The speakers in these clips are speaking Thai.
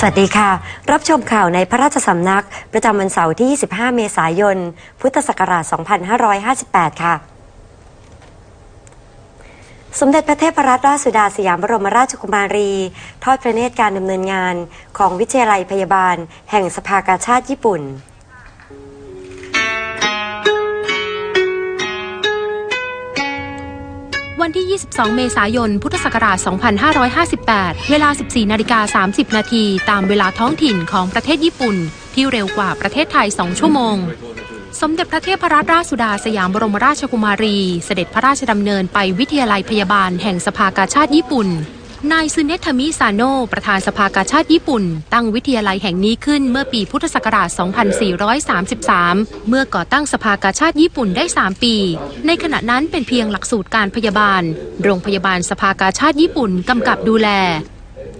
สดีค่ะสวัสดีค่ะ รับชมข่าวในพระราชสำนัก ประจำวันเสาร์ที่ 25 เมษายน พุทธศักราช 2558 ค่ะ สมเด็จพระเทพรัตนราชสุดาสยามบรมราชกุมารี ทอดพระเนตรการดำเนินงานของวิทยาลัยพยาบาล แห่งสภากาชาติญี่ปุ่น วันที่ 22 เมษายน พุทธศักราช 2558 เวลา 14 นาฬิกา 30 นาทีตามเวลาท้องถิ่นของประเทศญี่ปุ่น ที่เร็วกว่าประเทศไทย 2 ชั่วโมง สมเด็จพระเทพรัตนราชสุดาสยามบรมราชกุมารี เสด็จพระราชดำเนินไปวิทยาลัยพยาบาลแห่งสภากาชาติญี่ปุ่น นายซึเนทามิซาโน ประธานสภากาชาติญี่ปุ่น ตั้งวิทยาลัยแห่งนี้ขึ้นเมื่อปีพุทธศักราช 2433 เมื่อก่อตั้งสภากาชาติญี่ปุ่นได้ 3 ปี ในขณะนั้นเป็นเพียงหลักสูตรการพยาบาล โรงพยาบาลสภากาชาติญี่ปุ่นกำกับดูแล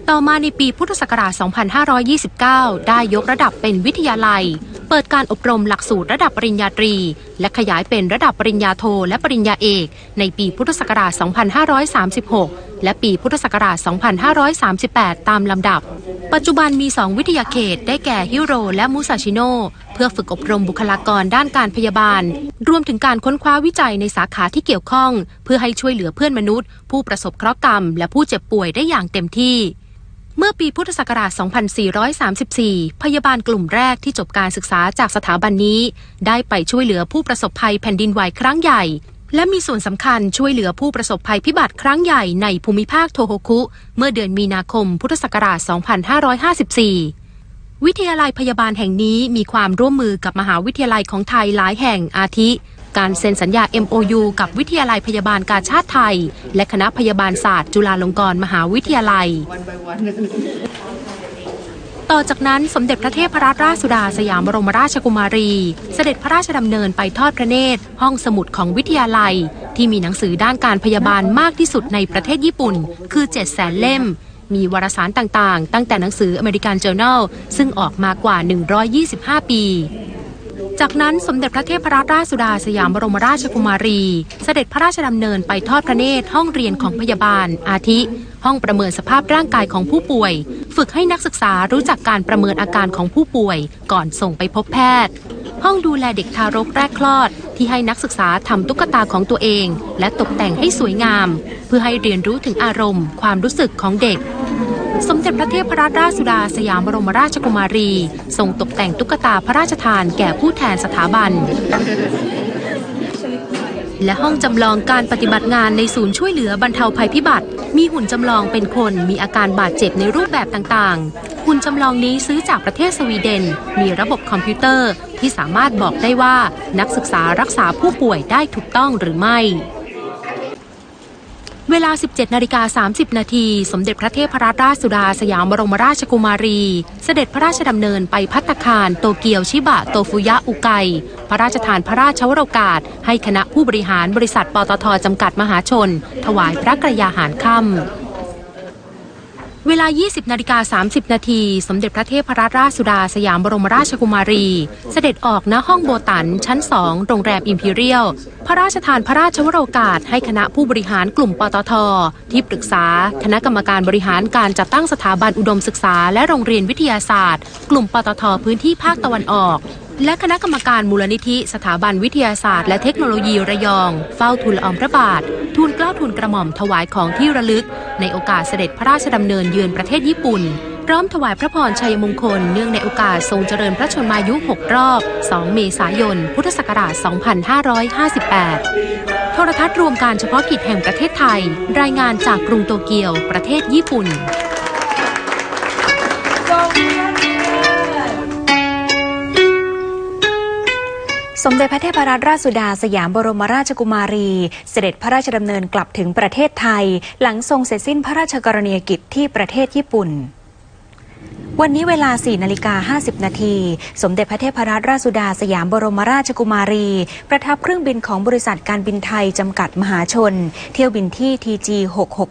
ต่อมาในปีพุทธศักราช 2529 ได้ยกระดับเป็นวิทยาลัย เปิดการอบรมหลักสูตรระดับปริญญาตรี และขยายเป็นระดับปริญญาโทและปริญญาเอก ในปีพุทธศักราช 2536 และปีพุทธศักราช 2538 ตามลำดับ ปัจจุบันมี 2 วิทยาเขต ได้แก่ฮิโรและมุซาชิโน เพื่อฝึกอบรมบุคลากรด้านการพยาบาล รวมถึงการค้นคว้าวิจัยในสาขาที่เกี่ยวข้อง เพื่อให้ช่วยเหลือเพื่อนมนุษย์ ผู้ประสบเคราะห์กรรม และผู้เจ็บป่วยได้อย่างเต็มที่เมื่อปีพุทธศักราช 2434 พยาบาลกลุ่มแรกที่จบการศึกษาจากสถาบันนี้ ได้ไปช่วยเหลือผู้ประสบภัยแผ่นดินไหวครั้งใหญ่ และมีส่วนสำคัญช่วยเหลือผู้ประสบภัยพิบัติครั้งใหญ่ในภูมิภาคโทโฮคุ เมื่อเดือนมีนาคมพุทธศักราช 2554 วิทยาลัยพยาบาลแห่งนี้มีความร่วมมือกับมหาวิทยาลัยของไทยหลายแห่งอาทิ การเซ็นสัญญา MOU กับวิทยาลัยพยาบาลกาชาติไทย และคณะพยาบาลศาสตร์ จุฬาลงกรณ์มหาวิทยาลัย ต่อจากนั้นสมเด็จพระเทพรัตนราชสุดาสยามบรมราชกุมารี เสด็จพระราชดำเนินไปทอดพระเนตร ห้องสมุดของวิทยาลัย ที่มีหนังสือด้านการพยาบาลมากที่สุดในประเทศญี่ปุ่น คือ 7 0 0แสนเล่ม มีวารสารต่างๆ ตั้งแต่หนังสือ American Journal ซึ่งออกมากว่า 125 ปี จากนั้นสมเด็จพระเทพรัตนราชสุดาสยามบรมราชกุมารี เสด็จพระราชดำเนินไปทอดพระเนตรห้องเรียนของพยาบาล อาทิ ห้องประเมินสภาพร่างกายของผู้ป่วย ฝึกให้นักศึกษารู้จักการประเมินอาการของผู้ป่วย ก่อนส่งไปพบแพทย์ ห้องดูแลเด็กทารกแรกคลอด ที่ให้นักศึกษาทำตุ๊กตาของตัวเอง และตกแต่งให้สวยงาม เพื่อให้เรียนรู้ถึงอารมณ์ ความรู้สึกของเด็ก สมเด็จพระเทพรัตนราชสุดาสยามบรมราชกุมารี ทรงตกแต่งตุ๊กตาพระราชทานแก่ผู้แทนสถาบัน และห้องจำลองการปฏิบัติงานในศูนย์ช่วยเหลือบรรเทาภัยพิบัติ มีหุ่นจำลองเป็นคนมีอาการบาดเจ็บในรูปแบบต่างๆ หุ่นจำลองนี้ซื้อจากประเทศสวีเดน มีระบบคอมพิวเตอร์ที่สามารถบอกได้ว่านักศึกษารักษาผู้ป่วยได้ถูกต้องหรือไม่ เวลา 17นาฬิกา30 นาทีสมเด็จพระเทพรัตนราชสุดาสยามบรมราชกุมารี เสด็จพระราชดำเนินไปพัตตาคารโตเกียวชิบะโตฟุยะอุไก พระราชทานพระราชวโรกาส ให้คณะผู้บริหารบริษัทปตทจำกัดมหาชน ถวายพระกระยาหารค่ำ เวลา 20 นาฬิกา 30 นาที สมเด็จพระเทพรัตนราชสุดาสยามบรมราชกุมารี เสด็จออกณห้องโบตัน ชั้น 2 โรงแรมอิมพีเรียล พระราชทานพระราชวโรกาส ให้คณะผู้บริหารกลุ่มปตท ที่ปรึกษา คณะกรรมการบริหารการจัดตั้งสถาบันอุดมศึกษา และโรงเรียนวิทยาศาสตร์ กลุ่มปตท พื้นที่ภาคตะวันออกและคณะกรรมการมูลนิธิ สถาบันวิทยาศาสตร์และเทคโนโลยีระยอง เฝ้าทูลอองพระบาท ทูลเกล้าทูลกระหม่อมถวายของที่ระลึก ในโอกาสเสด็จพระราชดำเนินเยือนประเทศญี่ปุ่น พร้อมถวายพระพรชัยมงคล เนื่องในโอกาสทรงเจริญพระชนมายุ 6 รอบ 2 เมษายน พุทธศักราช 2558 โทรทัศน์รวมการเฉพาะกิจแห่งประเทศไทย รายงานจากกรุงโตเกียว ประเทศญี่ปุ่น สมเด็จพระเทพรัตนราชสุดาสยามบรมราชกุมารี เสด็จพระราชดำเนินกลับถึงประเทศไทย หลังทรงเสร็จสิ้นพระราชกรณียกิจที่ประเทศญี่ปุ่น วันนี้เวลา 4 นาฬิกา 50 นาที สมเด็จพระเทพรัตนราชสุดาสยามบรมราชกุมารี ประทับเครื่องบินของบริษัทการบินไทย จำกัดมหาชน เที่ยวบินที่ TG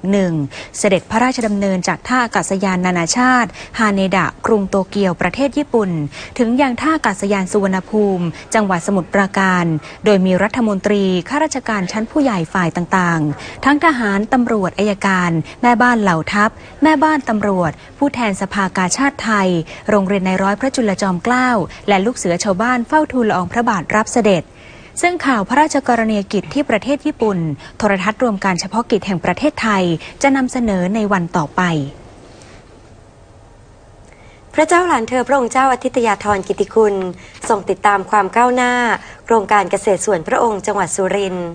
661 เสด็จพระราชดำเนินจากท่าอากาศยานนานาชาติ ฮาเนดะ กรุงโตเกียวประเทศญี่ปุ่น ถึงยังท่าอากาศยานสุวรรณภูมิ จังหวัดสมุทรปราการ โดยมีรัฐมนตรีข้าราชการชั้นผู้ใหญ่ฝ่ายต่างๆ ทั้งทหารตำรวจอายการ แม่บ้านเหล่าทัพ แม่บ้านตำรวจ ผู้แทนสภากาชาติไทย โรงเรียนในร้อยพระจุลจอมเกล้า และลูกเสือชาวบ้านเฝ้าทูลละอองพระบาทรับเสด็จ ซึ่งข่าวพระราชกรณียกิจที่ประเทศญี่ปุ่น โทรทัศน์รวมการเฉพาะกิจแห่งประเทศไทยจะนำเสนอในวันต่อไปพระเจ้าหลานเธอพระองค์เจ้าอาทิตยาธรกิติคุณทรงติดตามความก้าวหน้า โครงการเกษตรส่วนพระองค์จังหวัดสุรินทร์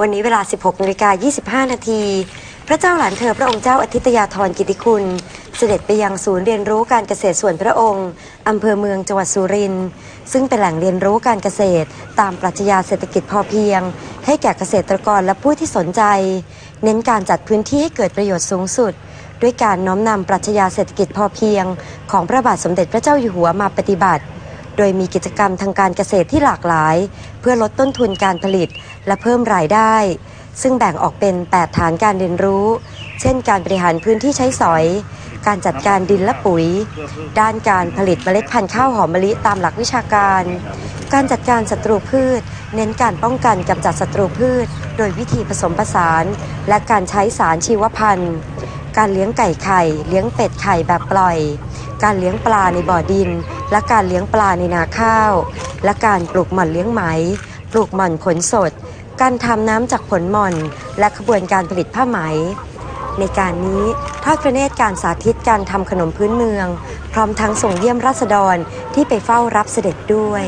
วันนี้เวลา 16นาฬิกา25 นาที พระเจ้าหลานเธอพระองค์เจ้าอาทิตยาธรกิติคุณ เสด็จไปยังศูนย์เรียนรู้การเกษตรส่วนพระองค์ อำเภอเมืองจังหวัดสุรินทร์ซึ่งเป็นแหล่งเรียนรู้การเกษตร ตามปรัชญาเศรษฐกิจพอเพียง ให้แก่เกษตรกรและผู้ที่สนใจ เน้นการจัดพื้นที่ให้เกิดประโยชน์สูงสุด ด้วยการน้อมนำปรัชญาเศรษฐกิจพอเพียง ของพระบาทสมเด็จพระเจ้าอยู่หัวมาปฏิบัติโดยมีกิจกรรมทางการเกษตรที่หลากหลาย เพื่อลดต้นทุนการผลิตและเพิ่มรายได้ ซึ่งแบ่งออกเป็น 8 ฐานการเรียนรู้ เช่น การบริหารพื้นที่ใช้สอย การจัดการดินและปุ๋ย ด้านการผลิตเมล็ดพันธุ์ข้าวหอมมะลิตามหลักวิชาการ การจัดการศัตรูพืช เน้นการป้องกันกำจัดศัตรูพืช โดยวิธีผสมผสาน และการใช้สารชีวพันธุ์ การเลี้ยงไก่ไข่ เลี้ยงเป็ดไข่แบบปล่อย การเลี้ยงปลาในบ่อดิน และการเลี้ยงปลาในนาข้าว และการปลูกหม่อนเลี้ยงไหม ปลูกหม่อนขนสด การทำน้ำจากผลหม่อน และขบวนการผลิตผ้าไหม ในการนี้ทอดพระเนตรการสาธิตการทำขนมพื้นเมือง พร้อมทั้งส่งเยี่ยมราษฎรที่ไปเฝ้ารับเสด็จด้วย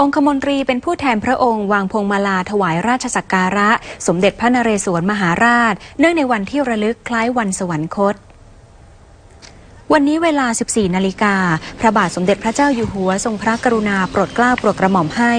องคมนตรีเป็นผู้แทนพระองค์ วางพวงมาลาถวายราชสักการะ สมเด็จพระนเรศวรมหาราช เนื่องในวันที่ระลึกคล้ายวันสวรรคต วันนี้เวลา 14 นาฬิกา พระบาทสมเด็จพระเจ้าอยู่หัว ทรงพระกรุณาโปรดเกล้าโปรดกระหม่อมให้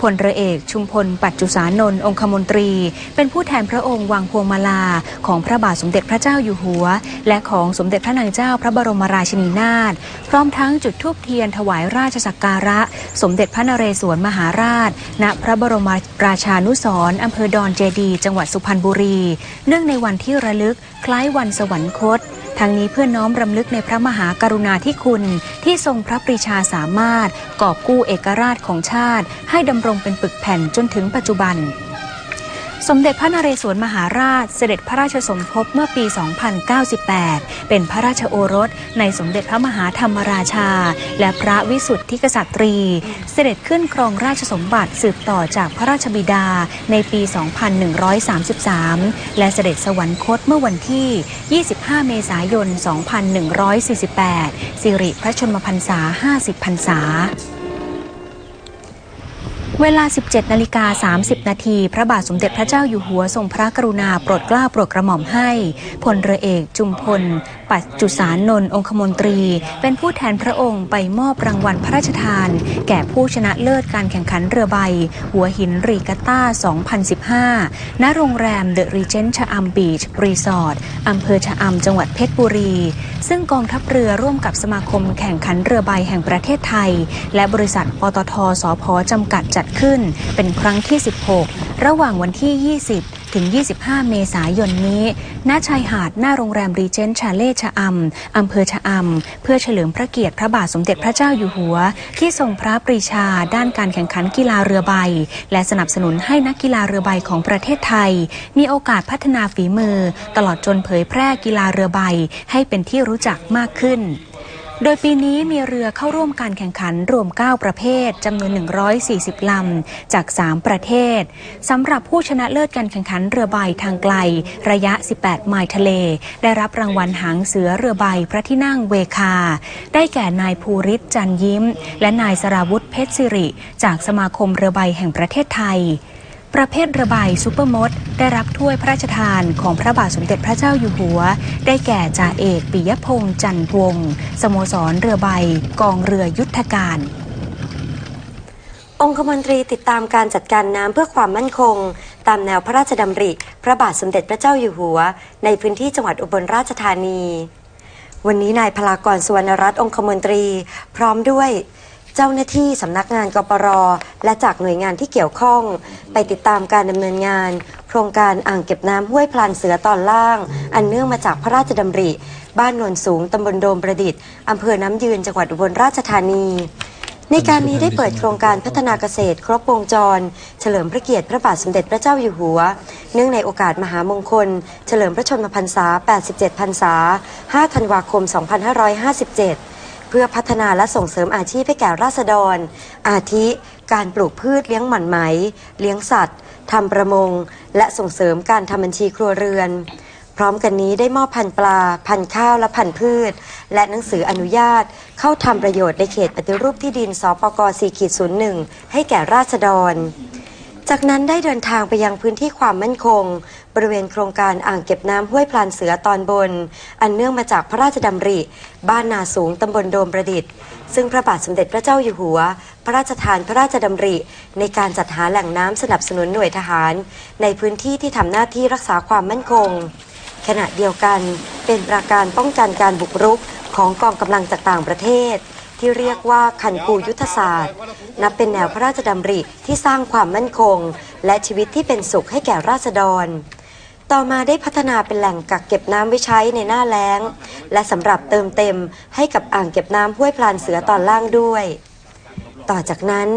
พลเรือเอก ชุมพล ปัจจุสานนท์องคมนตรี เป็นผู้แทนพระองค์วางพวงมาลา ของพระบาทสมเด็จพระเจ้าอยู่หัว และของสมเด็จพระนางเจ้าพระบรมราชินีนาถ พร้อมทั้งจุดธูปเทียนถวายราชสักการะ สมเด็จพระนเรศวรมหาราช ณ พระบรมราชานุสร์อำเภอดอนเจดี จังหวัดสุพรรณบุรี เนื่องในวันที่ระลึกคล้ายวันสวรรคต ทั้งนี้เพื่อน้อมรำลึกในพระมหากรุณาธิคุณ ที่ทรงพระปรีชาสามารถ กอบกู้เอกราชของชาติ ให้ดำรงเป็นปึกแผ่นจนถึงปัจจุบัน สมเด็จพระนเรศวรมหาราช เสด็จพระราชสมภพเมื่อปี 2098 เป็นพระราชโอรสในสมเด็จพระมหาธรรมราชา และพระวิสุทธิกษัตรี เสด็จขึ้นครองราชสมบัติสืบต่อจากพระราชบิดาในปี 2133 และเสด็จสวรรคตเมื่อวันที่ 25 เมษายน 2148 สิริพระชนมพรรษา 50 พรรษา เวลา 17 นาฬิกา 30 นาที พระบาทสมเด็จพระเจ้าอยู่หัวทรงพระกรุณาโปรดเกล้าโปรดกระหม่อมให้ พลเรือเอกจุมพล ปัจจุสานนท์องคมนตรี เป็นผู้แทนพระองค์ไปมอบรางวัลพระราชทาน แก่ผู้ชนะเลิศการแข่งขันเรือใบ หัวหินรีกาต้า 2015 ณ โรงแรมเดอะรีเจนต์ชะอำบีช รีสอร์ทอำเภอชะอำจังหวัดเพชรบุรี ซึ่งกองทัพเรือร่วมกับสมาคมแข่งขันเรือใบแห่งประเทศไทย และบริษัทปตทสพจำกัดจัดขึ้น เป็นครั้งที่ 16 ระหว่างวันที่ 20 ถึง 25 เมษายนนี้ ณ ชายหาด หน้าโรงแรมรีเจนต์ชาเล่ชะอำ อำเภอชะอำ เพื่อเฉลิมพระเกียรติพระบาทสมเด็จพระเจ้าอยู่หัว ที่ทรงพระปรีชาด้านการแข่งขันกีฬาเรือใบ และสนับสนุนให้นักกีฬาเรือใบของประเทศไทย มีโอกาสพัฒนาฝีมือ ตลอดจนเผยแพร่กีฬาเรือใบ ให้เป็นที่รู้จักมากขึ้น โดยปีนี้มีเรือเข้าร่วมการแข่งขันรวม 9 ประเภทจำนวน 140 ลำ จาก 3 ประเทศ สำหรับผู้ชนะเลิศการแข่งขันเรือใบทางไกล ระยะ 18 ไมล์ทะเล ได้รับรางวัลหางเสือเรือใบพระที่นั่งเวคา ได้แก่นายภูริศจันยิ้ม และนายสราวุธเพชรสิริ จากสมาคมเรือใบแห่งประเทศไทย ประเภทเรือใบซูเปอร์มด ได้รับถ้วยพระราชทานของพระบาทสมเด็จพระเจ้าอยู่หัว ได้แก่จ่าเอกปิยพงษ์จันทวงศ์สโมสรเรือใบ กองเรือยุทธการองคมนตรีติดตามการจัดการน้ำเพื่อความมั่นคง ตามแนวพระราชดำริ พระบาทสมเด็จพระเจ้าอยู่หัว ในพื้นที่จังหวัดอุบลราชธานี วันนี้นายพลากรสุวรรณรัตน์องคมนตรี พร้อมด้วย เจ้าหน้าที่สำนักงานกปรและจากหน่วยงานที่เกี่ยวข้อง ไปติดตามการดำเนินงาน โครงการอ่างเก็บน้ำห้วยพลานเสือตอนล่าง อันเนื่องมาจากพระราชดำริ บ้านโนนสูงตำบลโดมประดิษฐ์อำเภอน้ำยืนจังหวัดอุบลราชธานี ในการนี้ได้เปิดโครงการพัฒนาเกษตร ครบวงจร เฉลิมพระเกียรติพระบาทสมเด็จพระเจ้าอยู่หัว เนื่องในโอกาสมหามงคล เฉลิมพระชนมพรรษา 87 พรรษา 5 ธันวาคม 2557 เพื่อพัฒนาและส่งเสริมอาชีพให้แก่ราษฎร อาทิ การปลูกพืชเลี้ยงหมันไหม เลี้ยงสัตว์ทำประมง และส่งเสริมการทำบัญชีครัวเรือน พร้อมกันนี้ได้มอบพันธุ์ปลา พันธุ์ข้าวและพันธุ์พืช และหนังสืออนุญาต เข้าทำประโยชน์ในเขตปฏิรูปที่ดินสปก4.01 ให้แก่ราษฎร จากนั้นได้เดินทางไปยังพื้นที่ความมั่นคง บริเวณโครงการอ่างเก็บน้ำห้วยพลานเสือตอนบน อันเนื่องมาจากพระราชดำริ บ้านนาสูงตำบลโดมประดิษฐ์ ซึ่งพระบาทสมเด็จพระเจ้าอยู่หัว พระราชทานพระราชดำริ ในการจัดหาแหล่งน้ำสนับสนุนหน่วยทหาร ในพื้นที่ที่ทำหน้าที่รักษาความมั่นคง ขณะเดียวกันเป็นประการป้องกันการบุกรุกของกองกำลังจากต่างประเทศ ที่เรียกว่าคันกูยุทธศาสตร์ นับเป็นแนวพระราชดำริที่สร้างความมั่นคง และชีวิตที่เป็นสุขให้แก่ราษฎร ต่อมาได้พัฒนาเป็นแหล่งกักเก็บน้ำไว้ใช้ในหน้าแล้ง และสำหรับเติมเต็มให้กับอ่างเก็บน้ำห้วยพลานเสือตอนล่างด้วย ต่อจากนั้น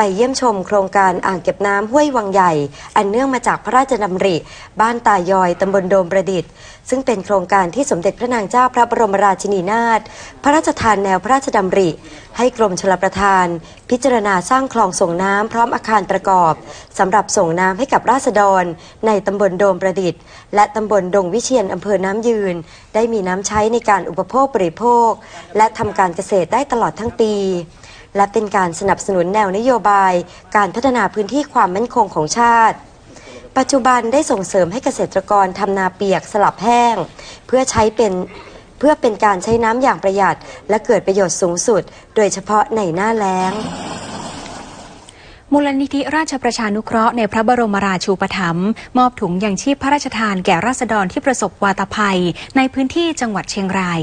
ไปเยี่ยมชมโครงการอ่างเก็บน้ำห้วยวังใหญ่ อันเนื่องมาจากพระราชดำริ บ้านตายอยตำบลโดมประดิษฐ์ ซึ่งเป็นโครงการที่สมเด็จพระนางเจ้าพระบรมราชินีนาถพระราชทานแนวพระราชดำริ ให้กรมชลประทาน พิจารณาสร้างคลองส่งน้ำพร้อมอาคารประกอบสำหรับส่งน้ำให้กับราษฎร ในตำบลโดมประดิษฐ์ และตำบลดงวิเชียนอำเภอน้ำยืน ได้มีน้ำใช้ในการอุปโภคบริโภค และทำการเกษตรได้ตลอดทั้งปี และเป็นการสนับสนุนแนวนโยบาย การพัฒนาพื้นที่ความมั่นคงของชาติ ปัจจุบันได้ส่งเสริมให้เกษตรกรทำนาเปียกสลับแห้ง เพื่อใช้เป็นเพื่อเป็นการใช้น้ำอย่างประหยัด และเกิดประโยชน์สูงสุด โดยเฉพาะในหน้าแล้งมูลนิธิราชประชานุเคราะห์ในพระบรมราชูปถัมภ์มอบถุงยังชีพพระราชทานแก่ราษฎรที่ประสบวาตภัย ในพื้นที่จังหวัดเชียงราย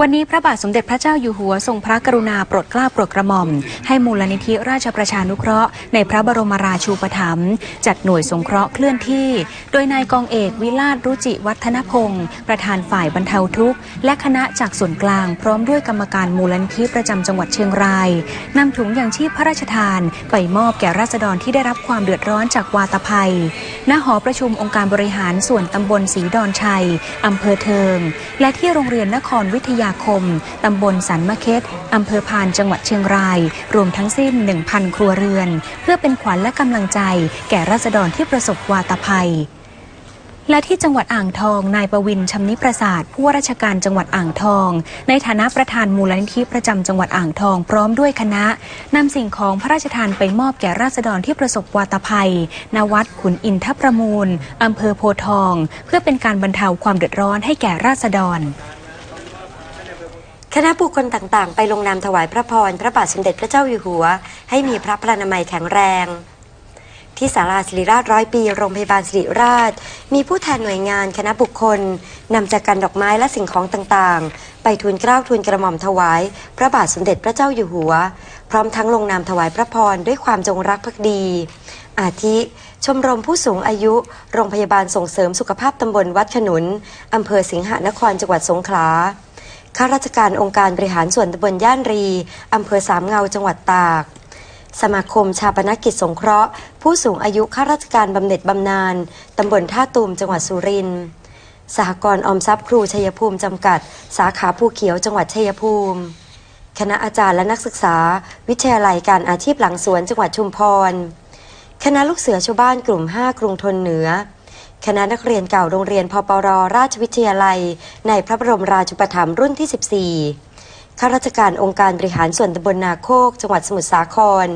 วันนี้พระบาทสมเด็จพระเจ้าอยู่หัวทรงพระกรุณาโปรดเกล้าโปรดกระหม่อม ให้มูลนิธิราชประชานุเคราะห์ในพระบรมราชูปถัมภ์จัดหน่วยสงเคราะห์เคลื่อนที่ โดยนายกองเอกวิลาศรุจิวัฒนพงศ์ประธานฝ่ายบรรเทาทุกข์ และคณะจากส่วนกลาง พร้อมด้วยกรรมการมูลนิธิประจำจังหวัดเชียงรายนำถุงยังชีพพระราชทาน ไปมอบแก่ราษฎรที่ได้รับความเดือดร้อนจากวาตภัย ณหอประชุมองค์การบริหารส่วนตำบลศรีดอนชัยอำเภอเทิง และที่โรงเรียนนครวิทยาคม ตำบลสันมะเค็ดอำเภอพานจังหวัดเชียงราย รวมทั้งสิ้น 1,000 ครัวเรือน เพื่อเป็นขวัญและกำลังใจ แก่ราษฎรที่ประสบวาตภัยและที่จังหวัดอ่างทอง นายประวินชำนิประสาทผู้ว่าราชการจังหวัดอ่างทอง ในฐานะประธานมูลนิธิประจำจังหวัดอ่างทองพร้อมด้วยคณะนำสิ่งของพระราชทานไปมอบแก่ราษฎรที่ประสบวาตภัย ณ วัดขุนอินทประมูลอำเภอโพทอง เพื่อเป็นการบรรเทาความเดือดร้อนให้แก่ราษฎร คณะบุคคลต่างๆ ไปลงนามถวายพระพร พระบาทสมเด็จพระเจ้าอยู่หัว ให้มีพระพลานามัยแข็งแรง ที่ศาลาศิริราชร้อยปี โรงพยาบาลศิริราช มีผู้แทนหน่วยงานคณะบุคคลนำจากกันดอกไม้และสิ่งของต่างๆ ไปทูลเกล้าทูลกระหม่อมถวาย พระบาทสมเด็จพระเจ้าอยู่หัว พร้อมทั้งลงนามถวายพระพรด้วยความจงรักภักดี อาทิ ชมรมผู้สูงอายุ โรงพยาบาลส่งเสริมสุขภาพตำบลวัดขนุนอำเภอสิงหนครจังหวัดสงขลา ข้าราชการองค์การบริหารส่วนตำบลย่านรีอำเภอสามเงาจังหวัดตาก สมาคมชาปนกิจสงเคราะห์ ผู้สูงอายุข้าราชการบำเหน็จบำนาญตำบลท่าตูมจังหวัดสุรินทร์สหกรณ์ออมทรัพย์ครูชัยภูมิจำกัด สาขาภูเขียวจังหวัดชัยภูมิ คณะอาจารย์และนักศึกษา วิทยาลัยการอาชีพหลังสวนจังหวัดชุมพร คณะลูกเสือชาวบ้านกลุ่ม 5 กรุงทนเหนือ คณะนักเรียนเก่าโรงเรียนพปรราชวิทยาลัย ในพระบรมราชูปถัมภ์รุ่นที่ 14 ข้าราชการองค์การบริหารส่วนตำบลนาโคก จังหวัดสมุทรสาคร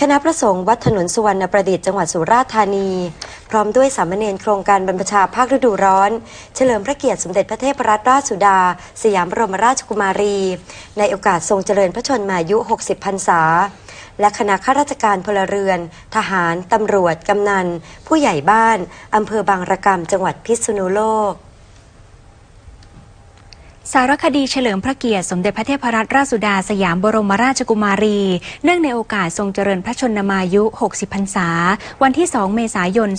คณะพระสงฆ์วัดถนนสุวรรณประดิษฐ์จังหวัดสุราษฎร์ธานี พร้อมด้วยสามเณรโครงการบรรพชาภาคฤดูร้อน เฉลิมพระเกียรติสมเด็จพระเทพรัตนราชสุดา สยามบรมราชกุมารี ในโอกาสทรงเจริญพระชนมายุ 60 พรรษา และคณะข้าราชการพลเรือน ทหาร ตำรวจ กำนัน ผู้ใหญ่บ้าน อำเภอบางระกำจังหวัดพิษณุโลก สารคดีเฉลิมพระเกียรติสมเด็จพระเทพรัตนราชสุดาสยามบรมราชกุมารี เนื่องในโอกาสทรงเจริญพระชนมายุ 60 พรรษา วันที่ 2 เมษายน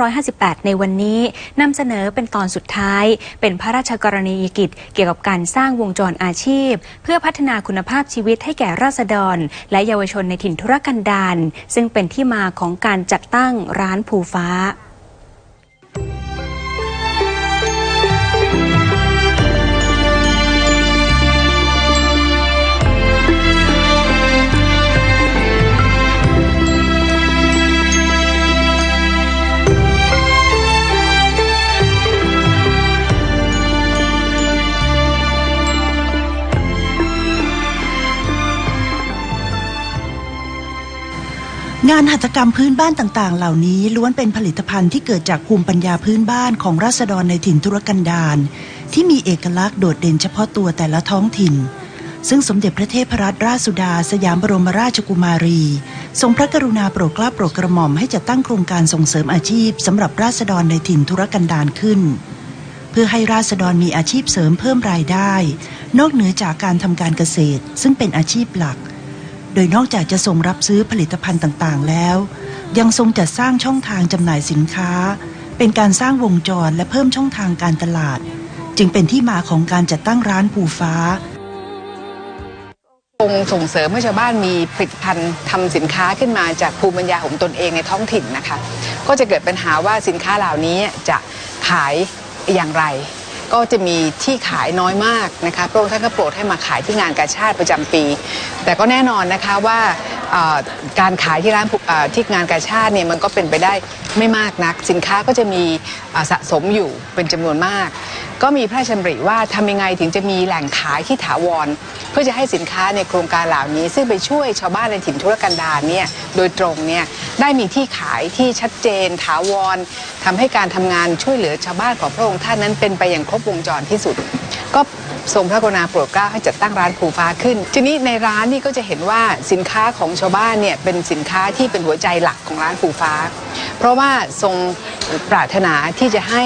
2558 ในวันนี้นำเสนอเป็นตอนสุดท้าย เป็นพระราชกรณียกิจ เกี่ยวกับการสร้างวงจรอาชีพ เพื่อพัฒนาคุณภาพชีวิตให้แก่ราษฎร และเยาวชนในถิ่นธุรกันดารซึ่งเป็นที่มาของการจัดตั้งร้านภูฟ้า งานหัตถกรรมพื้นบ้านต่างๆ เหล่านี้ล้วนเป็นผลิตภัณฑ์ที่เกิดจากภูมิปัญญาพื้นบ้านของราษฎรในถิ่นทุรกันดารที่มีเอกลักษณ์โดดเด่นเฉพาะตัวแต่ละท้องถิ่น ซึ่งสมเด็จพระเทพรัตนราชสุดา สยามบรมราชกุมารี ทรงพระกรุณาโปรดเกล้าโปรดกระหม่อมให้จัดตั้งโครงการส่งเสริมอาชีพสำหรับราษฎรในถิ่นทุรกันดารขึ้น เพื่อให้ราษฎรมีอาชีพเสริมเพิ่มรายได้ นอกเหนือจากการทำการเกษตร ซึ่งเป็นอาชีพหลัก ดยนอกจากจะทรงรับซื้อผลิตภัณฑ์ต่างๆ แล้ว ยังทรงจัดสร้างช่องทางจำหน่ายสินค้า เป็นการสร้างวงจรและเพิ่มช่องทางการตลาด จึงเป็นที่มาของการจัดตั้งร้านภูฟ้าคงส่งเสริมให้ชาวบ้านมีผลิตภัณฑ์ทำสินค้าขึ้นมาจากภูมิปัญญาของตนเองในท้องถิ่นนะคะ ก็จะเกิดปัญหาว่าสินค้าเหล่านี้จะขายอย่างไร ก็จะมีที่ขายน้อยมากนะคะพระองค์ท่านก็โปรดให้มาขายที่งานกาชาติประจำปี แต่ก็แน่นอนนะคะว่าเอ่อการขายที่ร้านเอ่อที่งานกาชาติเนี่ยมันก็เป็นไปได้ไม่มากนัก สินค้าก็จะมีเอ่อสะสมอยู่เป็นจำนวนมาก ก็มีพระราชดำริว่าทำยังไงถึงจะมีแหล่งขายที่ถาวร เพื่อจะให้สินค้าในโครงการเหล่านี้ ซึ่งไปช่วยชาวบ้านในถิ่นธุรกันดารเนี่ยโดยตรงเนี่ยได้มีที่ขายที่ชัดเจน ถาวรทำให้การทำงานช่วยเหลือชาวบ้านของพระองค์ท่านนั้นเป็นไปอย่างครบวงจรที่สุด ก็ทรงพระกรุณาโปรดเกล้าให้จัดตั้งร้านภูฟ้าขึ้น ทีนี้ในร้านนี่ก็จะเห็นว่าสินค้าของชาวบ้านเนี่ยเป็นสินค้าที่เป็นหัวใจหลักของร้านภูฟ้า เพราะว่าทรงปรารถนาที่จะให้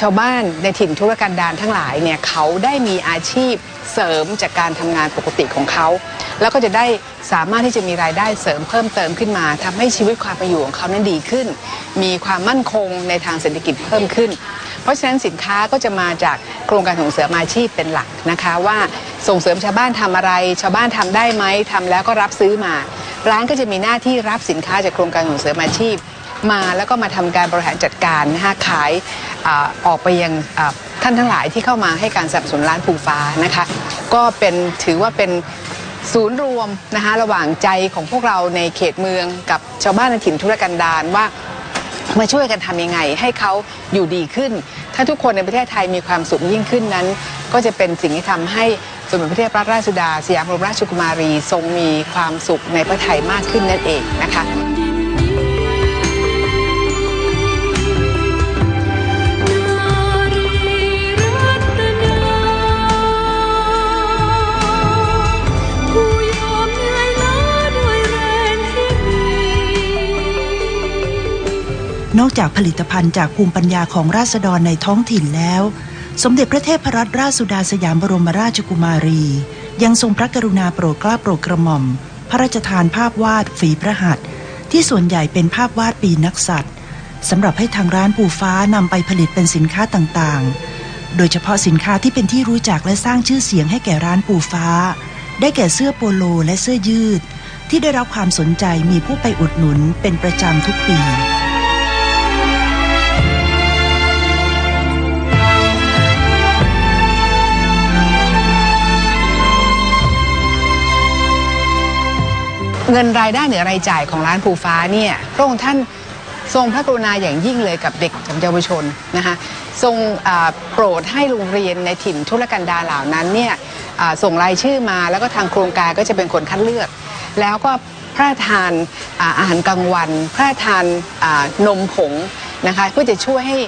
ชาวบ้านในถิ่นธุรกันดารทั้งหลายเนี่ยเขาได้มีอาชีพเสริมจากการทำงานปกติของเขา แล้วก็จะได้สามารถที่จะมีรายได้เสริมเพิ่มเติมขึ้นมาทำให้ชีวิตความเป็นอยู่ของเขานั้นดีขึ้น มีความมั่นคงในทางเศรษฐกิจเพิ่มขึ้น เพราะฉะนั้นสินค้าก็จะมาจากโครงการส่งเสริมอาชีพเป็นหลักนะคะ ว่าส่งเสริมชาวบ้านทำอะไร ชาวบ้านทำได้ไหมทำแล้วก็รับซื้อมา ร้านก็จะมีหน้าที่รับสินค้าจากโครงการส่งเสริมอาชีพ มาแล้วก็มาทำการบริหารจัดการนะคะขาย ออกไปยังท่านทั้งหลายที่เข้ามาให้การสนับสนุนร้านภูฟ้านะคะก็เป็นถือว่าเป็นศูนย์รวมนะคะระหว่างใจของพวกเราในเขตเมืองกับชาวบ้านในถิ่นธุรกันดารว่ามาช่วยกันทำยังไงให้เขาอยู่ดีขึ้น ถ้าทุกคนในประเทศไทยมีความสุขยิ่งขึ้นนั้น ก็จะเป็นสิ่งที่ทำให้สมเด็จพระเทพรัตนราชสุดาสยามบรมราชกุมารีทรงมีความสุขในพระไทยมากขึ้นนั่นเองนะคะ อกจากผลิตภัณฑ์จากภูมิปัญญาของราษฎรในท้องถิ่นแล้ว สมเด็จพระเทพรัตนราชสุดาสยามบรมราชกุมารี ยังทรงพระกรุณาโปรดเกล้าโปรดกระหม่อม พระราชทานภาพวาดฝีพระหัตถ์ที่ส่วนใหญ่เป็นภาพวาดปีนักสัตว์สำหรับให้ทางร้านปูฟ้านำไปผลิตเป็นสินค้าต่างๆ โดยเฉพาะสินค้าที่เป็นที่รู้จักและสร้างชื่อเสียงให้แก่ร้านปูฟ้า ได้แก่เสื้อโปโลและเสื้อยืด ที่ได้รับความสนใจมีผู้ไปอุดหนุนเป็นประจำทุกปี เงินรายได้เหนือรายจ่ายของร้านภูฟ้าเนี่ยพระองค์ท่านทรงพระกรุณาอย่างยิ่งเลยกับเด็กกับเยาวชนนะคะทรงโปรดให้โรงเรียนในถิ่นทุรกันดารเหล่านั้นเนี่ยส่งรายชื่อมาแล้วก็ทางโครงการก็จะเป็นคนคัดเลือก แล้วก็พระทานอาหารกลางวัน พระทานนมผง นะคะเพื่อจะช่วยให้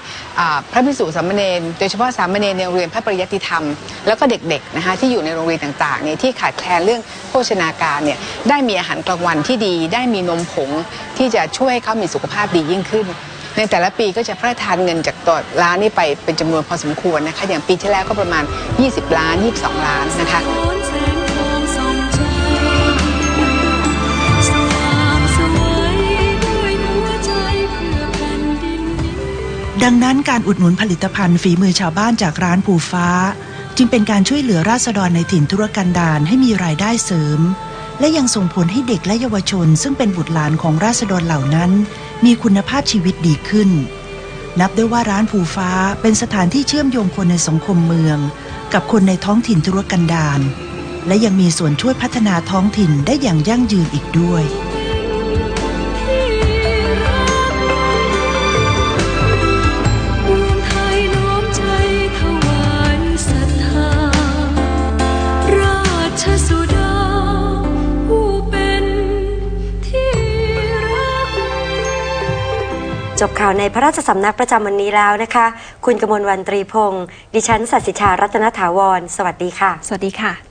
พระภิกษุสามเณรโดยเฉพาะสามเณรในโรงเรียนพระปริยัติธรรม แล้วก็เด็กๆนะคะที่อยู่ในโรงเรียนต่างๆเนี่ยที่ขาดแคลนเรื่องโภชนาการเนี่ยได้มีอาหารกลางวันที่ดี ได้มีนมผงที่จะช่วยให้เขามีสุขภาพดียิ่งขึ้น ในแต่ละปีก็จะพระราชทานเงินจากตัวร้านนี้ไปเป็นจำนวนพอสมควรนะคะอย่างปีที่แล้วก็ประมาณ 20 ล้าน 22 ล้านนะคะ ดังนั้นการอุดหนุนผลิตภัณฑ์ฝีมือชาวบ้านจากร้านภูฟ้า จึงเป็นการช่วยเหลือราษฎรในถิ่นทุรกันดารให้มีรายได้เสริม และยังส่งผลให้เด็กและเยาวชน ซึ่งเป็นบุตรหลานของราษฎรเหล่านั้น มีคุณภาพชีวิตดีขึ้น นับได้ว่าร้านภูฟ้าเป็นสถานที่เชื่อมโยงคนในสังคมเมือง กับคนในท้องถิ่นทุรกันดารและยังมีส่วนช่วยพัฒนาท้องถิ่นได้อย่างยั่งยืนอีกด้วย จบข่าวในพระราชสำนักประจำวันนี้แล้วนะคะ คุณกมลวันตรีพงศ์ดิฉันสัสิชารัตนถาวร สวัสดีค่ะ สวัสดีค่ะ